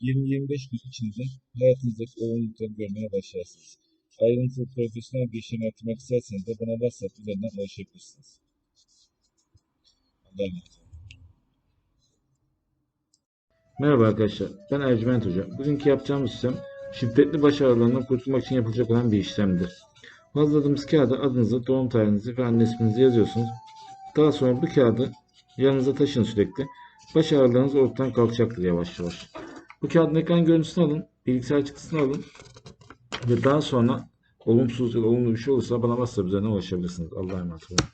20-25 gün içinde hayatınızdaki olumlulukları görmeye başlarsınız. Ayrıntılı profesyonel bir işlem yaptırmak isterseniz de bana WhatsApp üzerinden ulaşabilirsiniz. Allah'a emanet. Merhaba arkadaşlar, ben Ercüment Hoca. Bugünkü yapacağımız işlem şiddetli baş ağrılarından kurtulmak için yapılacak olan bir işlemdir. Hazırladığımız kağıda adınızı, doğum tarihinizi ve anne isminizi yazıyorsunuz. Daha sonra bu kağıdı yanınıza taşın sürekli. Baş ağrılarınız ortadan kalkacaktır yavaş yavaş. Bu kağıdın ekran görüntüsünü alın, bilgisayar çıktısını alın ve daha sonra olumsuz ya da olumlu bir şey olursa bana WhatsApp üzerinden ulaşabilirsiniz. Allah'a emanet olun.